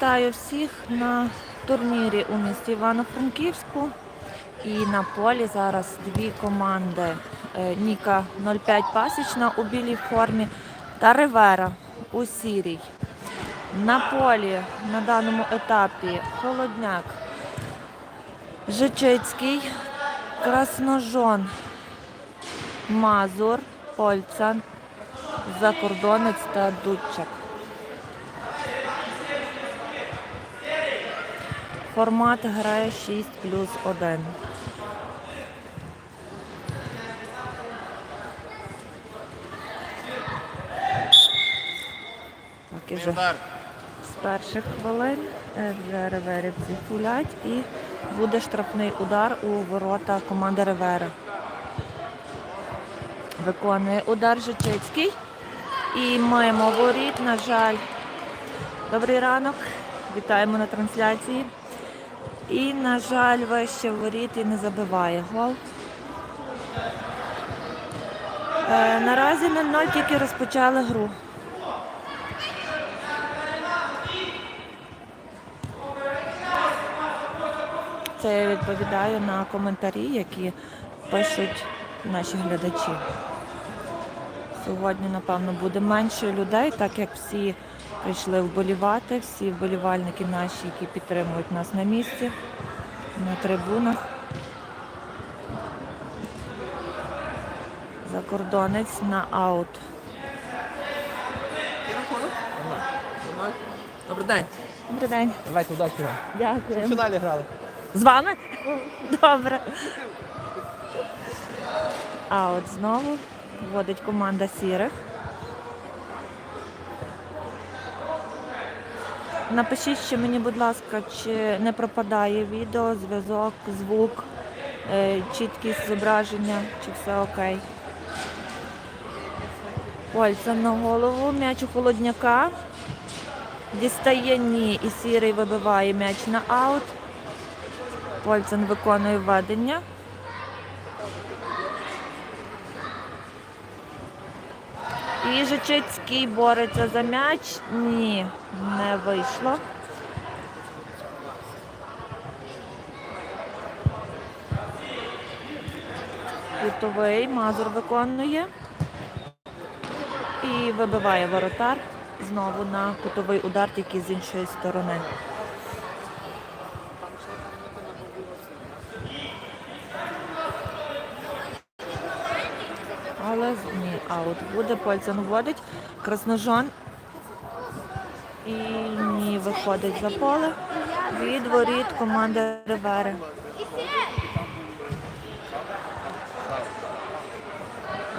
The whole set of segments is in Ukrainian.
Вітаю всіх на турнірі у місті Івано-Франківську. І на полі зараз дві команди Е, Ніка 05 Пасічна у білій формі та Ривера у сірій. На полі на даному етапі Холодняк, Жичицький, Красножон, Мазур, Польцан, Закордонець та Дудчак. Формат грає 6 плюс 1. Так, і вже з перших хвилин е, вже реверівці фулять і буде штрафний удар у ворота команди Ревера. Виконує удар Жичицький. І маємо воріт, на жаль. Добрий ранок. Вітаємо на трансляції. І, на жаль, вище воріт і не забиває гол. Е, наразі 0-0 тільки розпочали гру. Це я відповідаю на коментарі, які пишуть наші глядачі. Сьогодні, напевно, буде менше людей, так як всі прийшли вболівати, всі вболівальники наші, які підтримують нас на місці, на трибунах. Закордонець на аут. Добрий день. Добрий день. Давайте удачі вам. В Дякую. фіналі грали. З вами? Добре. А от знову вводить команда сірих. Напишіть ще мені, будь ласка, чи не пропадає відео, зв'язок, звук, е, чіткість зображення, чи все окей. Польця на голову, м'яч у холодняка. Дістає ні і сірий вибиває м'яч на аут. Польцен виконує введення. І Жичицький бореться за м'яч. Ні, не вийшло. Кутовий Мазур виконує. І вибиває воротар. Знову на кутовий удар, тільки з іншої сторони. Але ні, аут буде. Польцен вводить. Красножон. І ні, виходить за поле. Від воріт команди Ривери.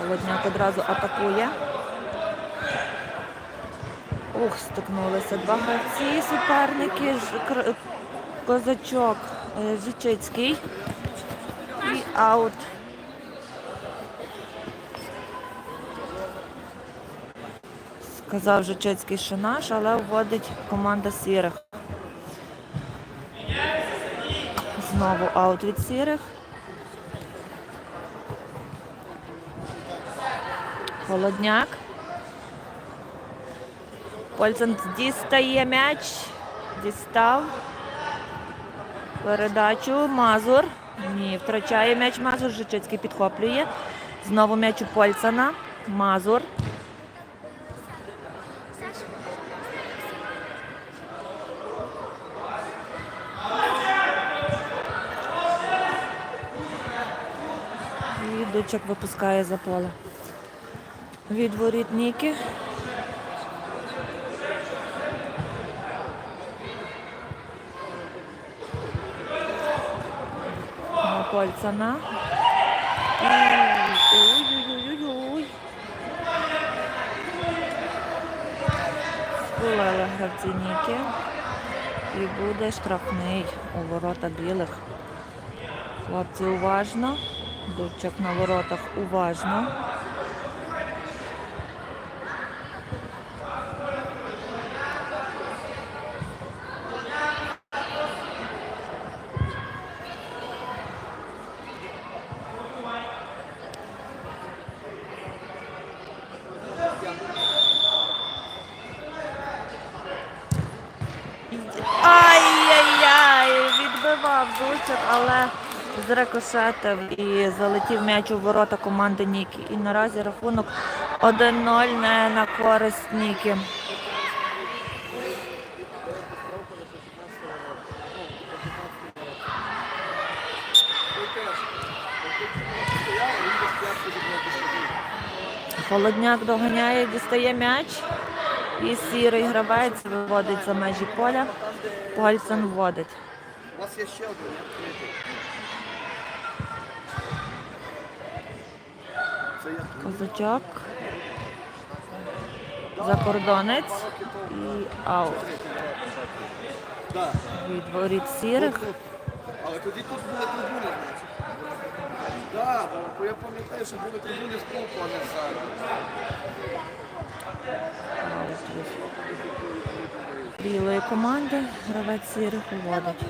Володняк одразу атакує. Ух, стикнулися два гравці, суперники, Козачок, е, Жичицький і аут. Сказав Жичицький, що наш, але вводить команда сірих. Знову аут від сірих. Холодняк. Польцен дістає м'яч. Дістав. Передачу. Мазур. Ні, втрачає м'яч Мазур. Жичицький підхоплює. Знову м'яч у Польцена. Мазур. І випускає за поле. Від воріт Ніки. На гравці Ніки. І буде штрафний у ворота білих. Хлопці уважно. Дубчик на воротах уважно. І атакував Зульчик, але зрикошетив і залетів м'яч у ворота команди Нікі. І наразі рахунок 1-0 не на користь Нікі. Холодняк доганяє, дістає м'яч. І сірий гравець виводить за межі поля. Польсон вводить. У вас є ще один Козачок. Закордонець. І аут. да. Від воріт сірих. Але тоді тут були трибуни, бо я пам'ятаю, що були трибуни з полку, а не з залі. Аут від білої команди. Гравець сірих уводить.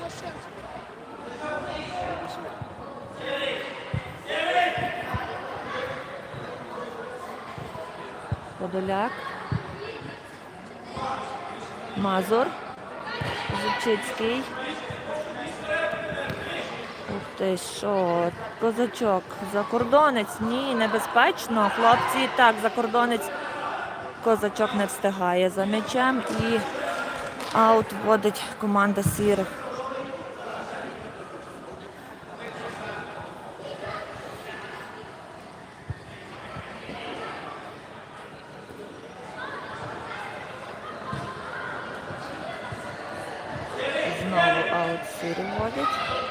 Подоляк. Мазур. Зубчицький. Ух ти, що? Козачок. Закордонець. Ні, небезпечно. Хлопці, так, закордонець. Козачок не встигає за м'ячем і аут вводить команда сірих. Знову аут сірі вводять.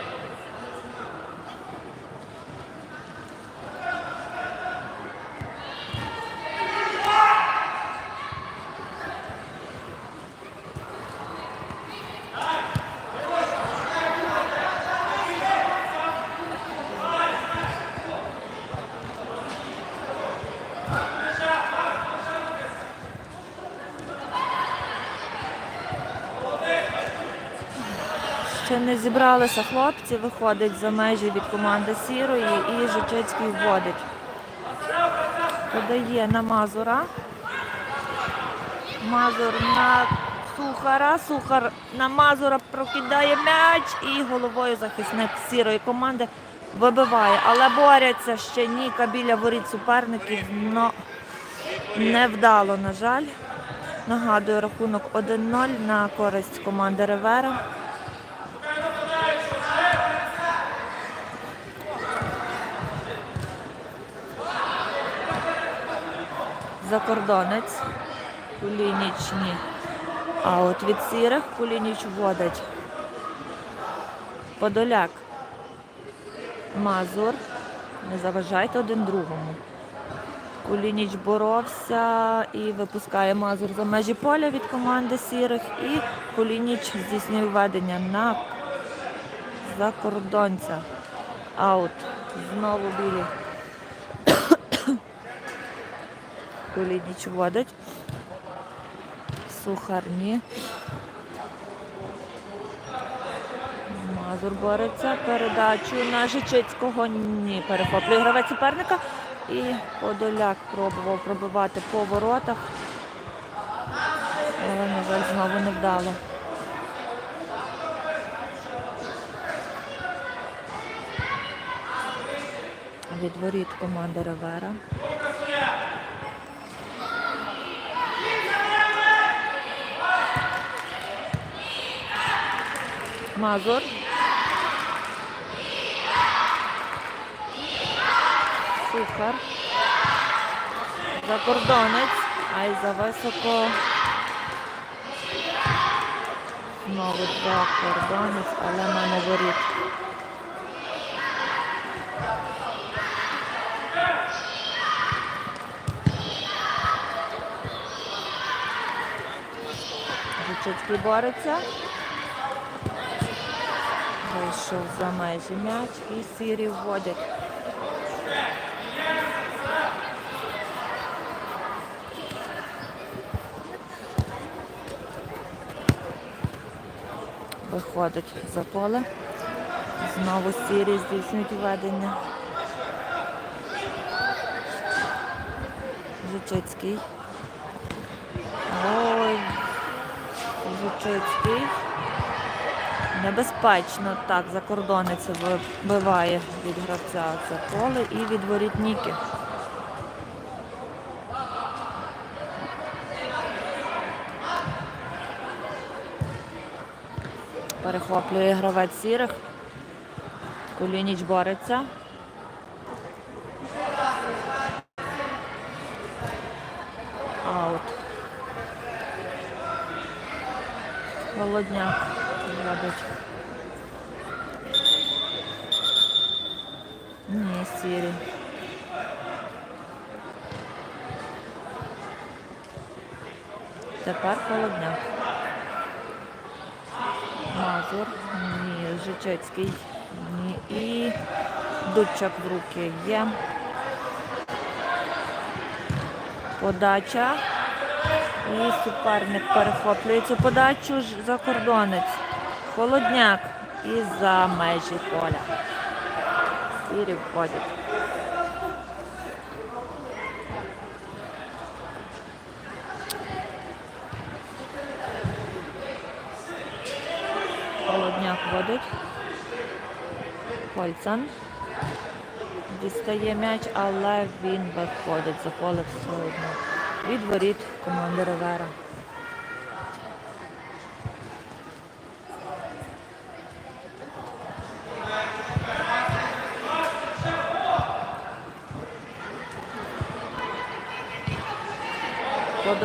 Ще не зібралися хлопці, виходить за межі від команди сірої і Жичицький вводить. Подає на Мазура. Мазур на Сухара. Сухар на Мазура прокидає м'яч і головою захисник сірої команди вибиває. Але борються ще Ніка біля воріт суперників. Но невдало, на жаль. Нагадую, рахунок 1-0 на користь команди Ревера. Закордонець. Кулініч ні. А от від сірих Кулініч вводить. Подоляк. Мазур. Не заважайте один другому. Кулініч боровся і випускає Мазур за межі поля від команди сірих. І Кулініч здійснює введення на закордонця. Аут. Знову білі. Кулініч водить. Сухар ні. Мазур бореться. Передачу на Жичицького. Ні. Перехоплює гравець суперника. І Подоляк пробував пробивати по воротах. Але, на жаль, знову не вдало. Від воріт команди Ревера. Мазур. Сухар. Закордонець. Ай за високо. Знову закордонець, але мене воріт. Жичицький бореться. Вийшов за межі м'яч і сірі вводять. Виходить за поле. Знову сірі здійснюють ведення. Жичицький. Ой, Жичицький. Небезпечно так закордонець вибиває від гравця це поле і від воріт Ніки. Перехоплює гравець сірих. Кулініч бореться. Аут. Голодняк робить. Ні. Тепер холодняк. Мазур, ні, Жичецький, ні. І Дудчак в руки є. Подача. І суперник перехоплює цю подачу закордонець. Холодняк і за межі поля. Сірі входять. Холодняк водить. Кольцан. Дістає м'яч, але він виходить за поле все одно. Від воріт команди Ривера.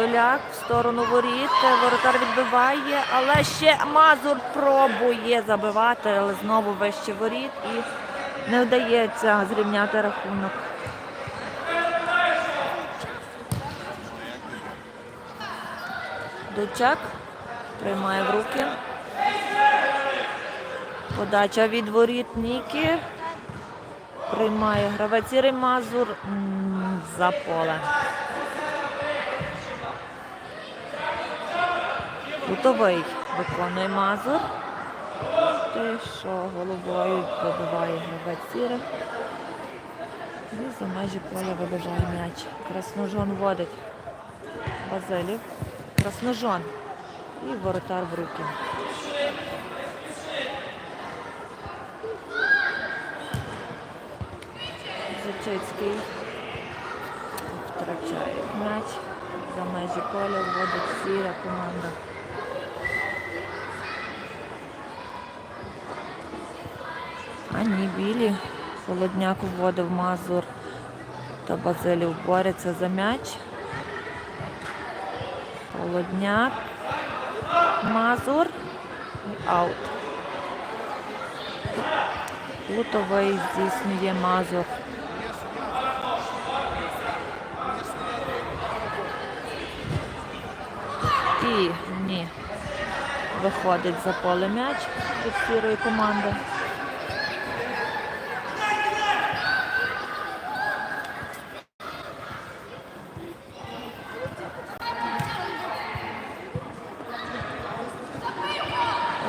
Подоляк в сторону воріт. Воротар відбиває, але ще Мазур пробує забивати, але знову вище воріт і не вдається зрівняти рахунок. Дучак приймає в руки. Подача від воріт Ніки. Приймає гравець Ірий Мазур за поле. Кутовий виконує Мазур. Те, що головою вибиває гравець Сірих. І за межі поля вибиває м'яч. Красножон водить. Базилів. Красножон. І воротар в руки. Зачицький втрачає м'яч. За межі поля вводить сіра команда. Ні, білі. Холодняк вводив Мазур та Базилів борються за м'яч. Холодняк. Мазур. І аут. Лутовий здійснює Мазур. І ні. Виходить за поле м'яч від сірої команди.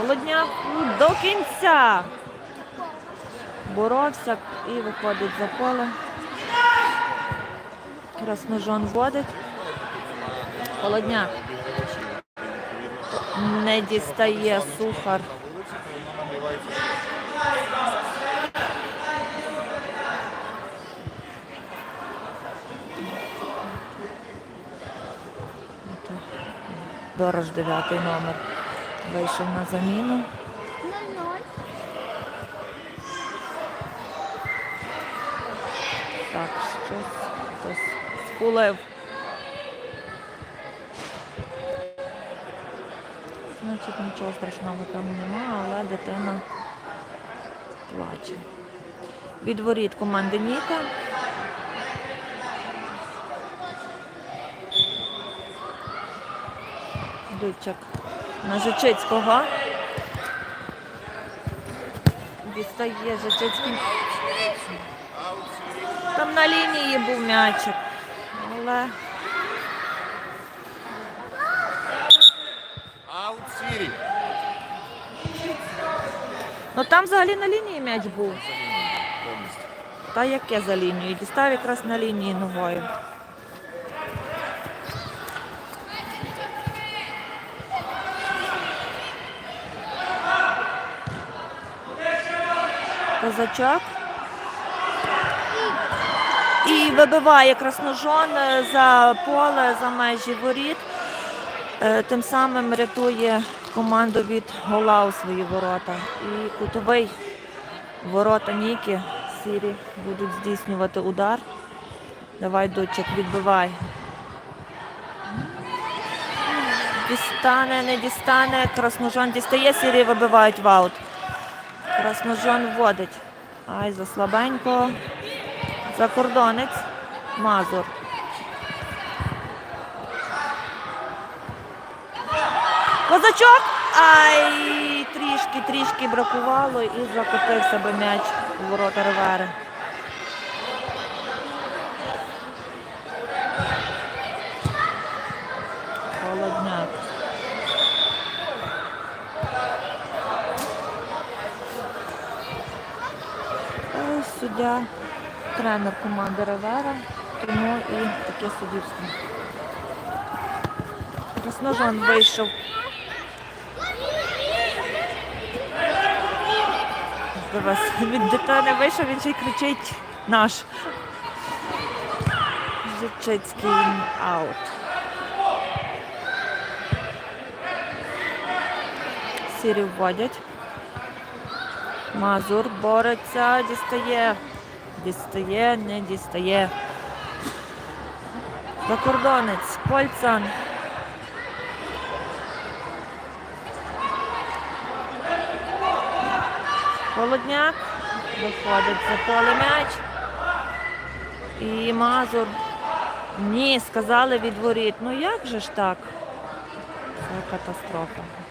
Володняк до кінця. Боровся і виходить за поле. Красножон водить. Холодняк. Не дістає сухар. Дорож дев'ятий номер. Вийшов на заміну. Так, щось хтось скулив. Значить, нічого страшного там нема, але дитина плаче. Від воріт команди Ніка. Дучак на Жичицького. Дістає Жичицький. Там на лінії був м'ячик. Але ну там взагалі на лінії м'яч був. Та яке за лінією? Дістав якраз на лінії ногою. Козачок. І вибиває красножон е, за поле, за межі воріт. Е, Тим самим рятує команду від гола у свої ворота. І кутовий ворота Ніки сірі будуть здійснювати удар. Давай, дочок, відбивай. Дістане, не дістане. Красножон дістає, сірі вибивають в аут. Красножон вводить. Ай, за слабенько. Закордонець. Мазур. Козачок. Ай, трішки, трішки бракувало і закотився би м'яч у ворота Ривери. Холодняк. Суддя, тренер команди Ривера, тому і таке суддівство. Красножан вийшов. Від дитини вийшов, він ще й кричить наш. Жичицький аут. Сірі вводять. Мазур бореться, дістає. Дістає, не дістає. Закордонець, Польцан. Холодняк виходить за поле м'яч. І Мазур. Ні, сказали від воріт. Ну як же ж так? Це катастрофа.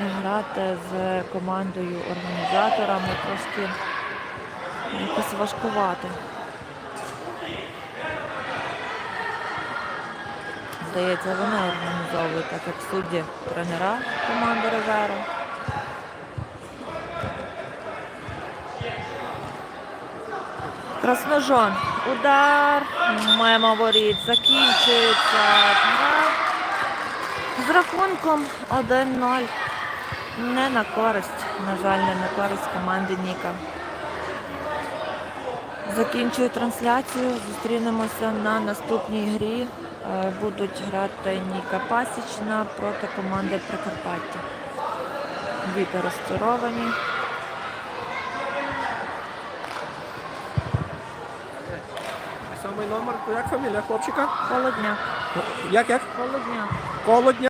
Грати з командою організаторами трошки якось важкувати. Здається, вони організовують, так як судді тренера команди Ривера. Красножон. Удар. Мимо воріт. Закінчується. З рахунком 1-0. Не на користь. На жаль, не на користь команди Ніка. Закінчую трансляцію. Зустрінемося на наступній грі. Е, Будуть грати Ніка Пасічна проти команди Прикарпаття. Діти розчаровані. Самий номер, як фамілія хлопчика? Холодняк. Як як? Холодняк. Колодня.